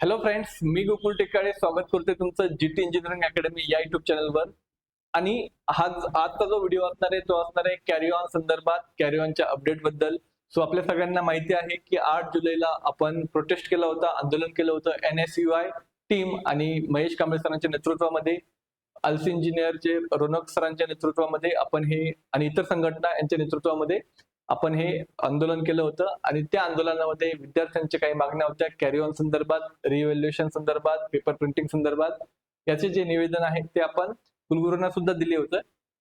Hello friends मी गुकुल टेकाळे स्वागत करते तुमचं जीटी इंजिनिअरिंग अकॅडमी या युट्यूब चॅनलवर आणि हा आजचा जो व्हिडिओ असणार आहे तो असणार आहे कॅरी ऑन संदर्भात कॅरी ऑनच्या अपडेटबद्दल. सो आपल्या सगळ्यांना माहिती आहे की आठ जुलैला आपण प्रोटेस्ट केलं होतं आंदोलन केलं होतं N S U I team आणि महेश कांबळे सरांच्या नेतृत्वामध्ये अल्सी इंजिनियरचे रोनक सरांच्या नेतृत्वामध्ये आपण हे आणि इतर संघटना यांच्या नेतृत्वामध्ये आपण हे आंदोलन केलं होतं आणि त्या आंदोलनामध्ये विद्यार्थ्यांच्या काही मागण्या होत्या कॅरी ऑन संदर्भात रिव्हॅल्युएशन संदर्भात पेपर प्रिंटिंग संदर्भात. याचे जे निवेदन आहे ते आपण कुलगुरूंना सुद्धा दिले होतं.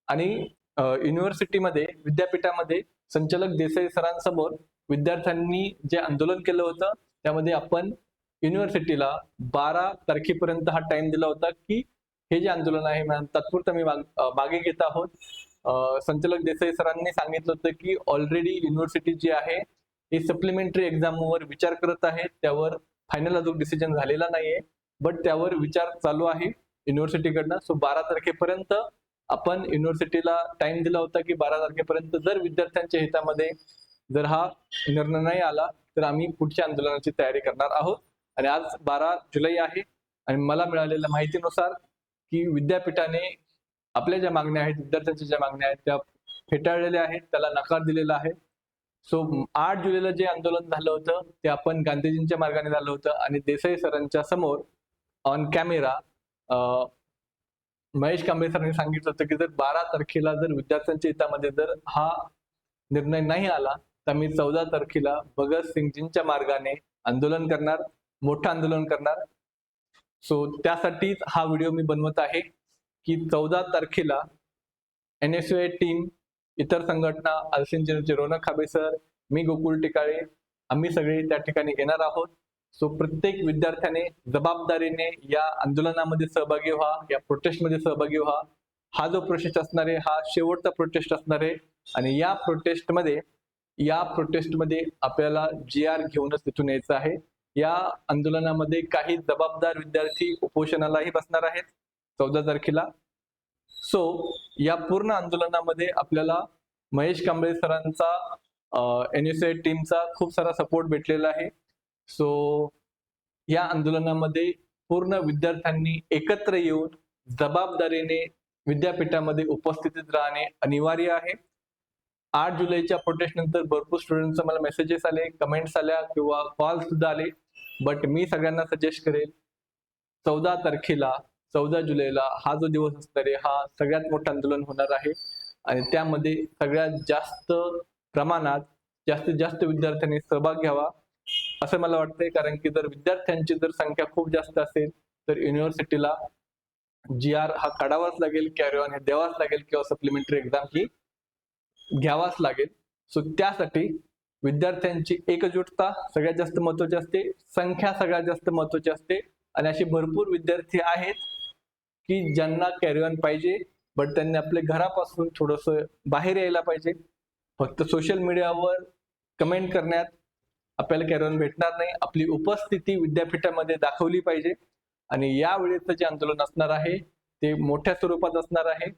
आणि युनिव्हर्सिटीमध्ये विद्यापीठामध्ये संचालक देसाई सरांसमोर विद्यार्थ्यांनी जे आंदोलन केलं होतं त्यामध्ये आपण युनिव्हर्सिटीला बारा तारखेपर्यंत हा टाइम दिला होता की हे जे आंदोलन आहे मॅम तात्पुरतं मी माग- घेत आहोत. संचालक देसाई सरांनी सांगितलं होतं की ऑलरेडी युनिव्हर्सिटी जी आहे ही सप्लिमेंटरी एक्झामवर विचार करत आहे. त्यावर फायनल अजून डिसिजन झालेला नाहीये. बट त्यावर विचार चालू आहे युनिव्हर्सिटीकडनं सो बारा तारखेपर्यंत आपण युनिव्हर्सिटीला टाइम दिला होता की बारा तारखेपर्यंत जर विद्यार्थ्यांच्या हितामध्ये जर हा निर्णय नाही आला तर आम्ही पुढच्या आंदोलनाची तयारी करणार आहोत. आणि आज बारा जुलै आहे. आणि मला मिळालेल्या माहितीनुसार की विद्यापीठाने आपल्या ज्या मागण्या आहेत विद्यार्थ्यांच्या ज्या मागण्या आहेत त्या फेटाळलेल्या आहेत त्याला नकार दिलेला आहे. सो आठ जुलैला जे आंदोलन झालं होतं ते आपण गांधीजींच्या मार्गाने झालं होतं आणि देसाई सरांच्या समोर ऑन कॅमेरा महेश कांबळे सरांनी सांगितलं होतं की जर बारा तारखेला जर विद्यार्थ्यांच्या हितामध्ये जर हा निर्णय नाही आला तर मी चौदा तारखेला भगतसिंगजींच्या मार्गाने आंदोलन करणार मोठं आंदोलन करणार. सो त्यासाठीच हा व्हिडिओ मी बनवत आहे. की चौदा तारखेला एन एस ए टीम इतर संघटना अलसिंचनचे रोनक खाबे सर मी गोकुल टिकाळे आम्ही सगळे त्या ठिकाणी येणार आहोत. सो प्रत्येक विद्यार्थ्याने जबाबदारीने या आंदोलनामध्ये सहभागी व्हा या प्रोटेस्टमध्ये सहभागी व्हा. हा जो प्रोटेस्ट असणार आहे हा शेवटचा प्रोटेस्ट असणार आहे. आणि या प्रोटेस्टमध्ये या प्रोटेस्टमध्ये आपल्याला जी आर घेऊनच तिथून यायचं आहे. या आंदोलनामध्ये काही जबाबदार विद्यार्थी उपोषणालाही बसणार आहेत. चौदा तारखेला. सो या पूर्ण आंदोलनामध्ये आपल्याला महेश कांबळे सरांचा एन एस टीमचा खूप सारा सपोर्ट भेटलेला आहे. सो या आंदोलनामध्ये पूर्ण विद्यार्थ्यांनी एकत्र येऊन जबाबदारीने विद्यापीठामध्ये उपस्थितीत राहणे अनिवार्य आहे. आठ जुलैच्या प्रोटेस्ट नंतर भरपूर स्टुडंटचा मला मेसेजेस आले कमेंट्स आल्या किंवा कॉल सुद्धा आले. बट मी सगळ्यांना सजेस्ट करेल चौदा तारखेला चौदा जुलैला हा जो दिवस असणार आहे हा सगळ्यात मोठं आंदोलन होणार आहे. आणि त्यामध्ये सगळ्यात जास्त प्रमाणात जास्तीत जास्त विद्यार्थ्यांनी सहभाग घ्यावा असं मला वाटतंय. कारण की जर विद्यार्थ्यांची जर संख्या खूप जास्त असेल तर युनिव्हर्सिटीला जी आर हा काढावाच लागेल कॅरी ऑन हे द्यावाच लागेल किंवा सप्लिमेंटरी एक्झाम ही घ्यावाच लागेल. सो त्यासाठी विद्यार्थ्यांची एकजुटता सगळ्यात जास्त महत्वाची असते संख्या सगळ्यात जास्त महत्वाची असते. आणि असे भरपूर विद्यार्थी आहेत की ज्यांना कॅरी ऑन पाहिजे बट त्यांनी आपल्या घरापासून थोडस बाहेर यायला पाहिजे. फक्त सोशल मीडियावर कमेंट करण्यात आपल्याला कॅरी ऑन भेटणार नाही. आपली उपस्थिती विद्यापीठामध्ये दाखवली पाहिजे. आणि यावेळेचं जे आंदोलन असणार आहे ते मोठ्या स्वरूपात असणार आहे.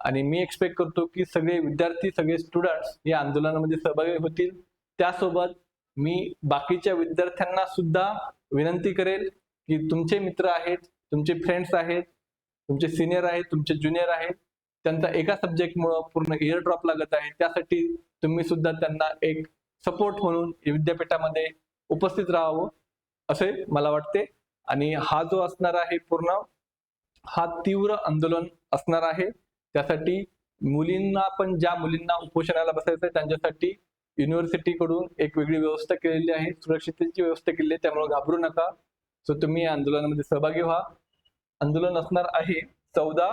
आणि मी एक्सपेक्ट करतो की सगळे विद्यार्थी सगळे स्टुडंट्स या आंदोलनामध्ये सहभागी होतील. त्यासोबत मी बाकीच्या विद्यार्थ्यांना सुद्धा विनंती करेल की तुमचे मित्र आहेत तुमचे फ्रेंड्स आहेत तुमचे सिनियर आहेत तुमचे ज्युनियर आहेत त्यांचा एका सब्जेक्टमुळं पूर्ण इयर ड्रॉप लागत आहे. त्यासाठी तुम्ही सुद्धा त्यांना एक सपोर्ट म्हणून विद्यापीठामध्ये उपस्थित राहावं असे मला वाटते. आणि हा जो असणार आहे पूर्ण हा तीव्र आंदोलन असणार आहे. त्यासाठी मुलींना पण ज्या मुलींना उपोषणाला बसायचं आहे त्यांच्यासाठी युनिव्हर्सिटीकडून एक वेगळी व्यवस्था केलेली आहे. सुरक्षिततेची व्यवस्था केलेली आहे त्यामुळे घाबरू नका. सो तुम्ही या आंदोलनामध्ये सहभागी व्हा. आंदोलन असणार आहे. चौदा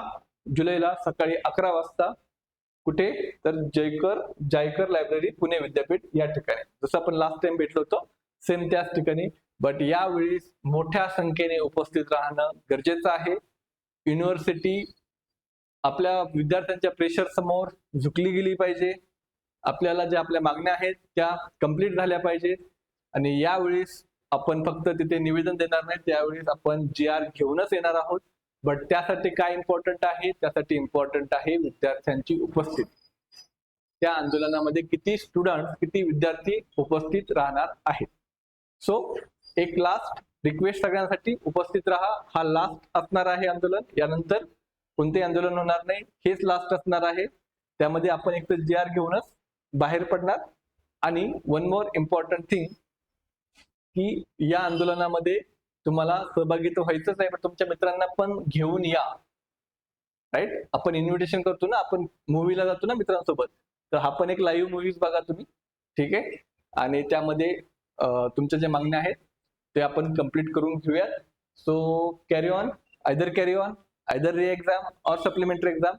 जुलैला सकाळी अकरा वाजता कुठे? तर जयकर जायकर लायब्ररी पुणे विद्यापीठ या ठिकाणी. जसं आपण लास्ट टाइम भेटलो होतो सेम त्याच ठिकाणी. बट यावेळी मोठ्या संख्येने उपस्थित राहणं गरजेचं आहे. युनिव्हर्सिटी आपल्या विद्यार्थ्यांच्या प्रेशर समोर झुकली गेली पाहिजे. आपल्याला ज्या आपल्या मागण्या आहेत त्या कंप्लीट झाल्या पाहिजेत आणि यावेळेस आपण फक्त तिथे निवेदन देणार नाही त्यावेळेस आपण जी आर घेऊनच येणार आहोत. बट त्यासाठी काय इम्पॉर्टंट आहे? त्यासाठी इम्पॉर्टंट आहे विद्यार्थ्यांची उपस्थिती. त्या आंदोलनामध्ये किती स्टुडंट किती विद्यार्थी उपस्थित राहणार आहेत? सो एक लास्ट रिक्वेस्ट सगळ्यांसाठी उपस्थित राहा. हा लास्ट असणार आहे आंदोलन. यानंतर कोणतेही आंदोलन होणार नाही. हेच लास्ट असणार आहे. त्यामध्ये आपण एक तर जी आर घेऊनच बाहेर पडणार. आणि वन मोर इम्पॉर्टंट थिंग की या आंदोलनामध्ये तुम्हाला सहभागी तर व्हायचंच आहे पण तुमच्या मित्रांना पण घेऊन या. राईट आपण इन्व्हिटेशन करतो ना आपण मूवीला जातो ना मित्रांसोबत. तर हा पण एक लाईव्ह मूवीज बघा तुम्ही. ठीक आहे? आणि त्यामध्ये तुमच्या ज्या मागण्या आहेत ते आपण कंप्लीट करून घेऊयात. So carry on either carry on either re exam or supplementary exam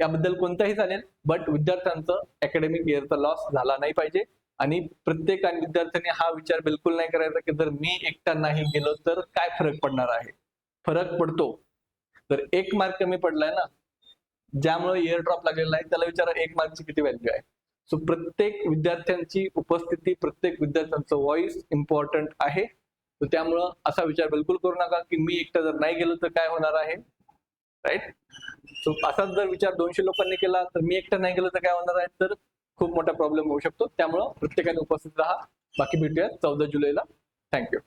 याबद्दल कोणताही चालेल बट विद्यार्थ्यांचं अकॅडमिक इयरचा लॉस झाला नाही पाहिजे. आणि प्रत्येक आणि विद्यार्थ्यांनी हा विचार बिलकुल नाही करायचा की जर मी एकटा नाही गेलो तर काय फरक पडणार आहे? फरक पडतो. तर एक मार्क कमी पडलाय ना ज्यामुळे इयर ड्रॉप लागलेला आहे त्याला विचारा एक मार्कची किती व्हॅल्यू आहे. सो प्रत्येक विद्यार्थ्यांची उपस्थिती प्रत्येक विद्यार्थ्यांचं व्हॉइस इम्पॉर्टंट आहे. तर त्यामुळं असा विचार बिलकुल करू नका की मी एकटा जर नाही गेलो तर काय होणार आहे? राईट सो असाच जर विचार दोनशे लोकांनी केला तर मी एकटा नाही गेलो तर काय होणार आहे? तर खूप मोठा प्रॉब्लेम होऊ शकतो. त्यामुळं प्रत्येकाने उपस्थित राहा. बाकी भेटूया चौदा जुलैला. थँक्यू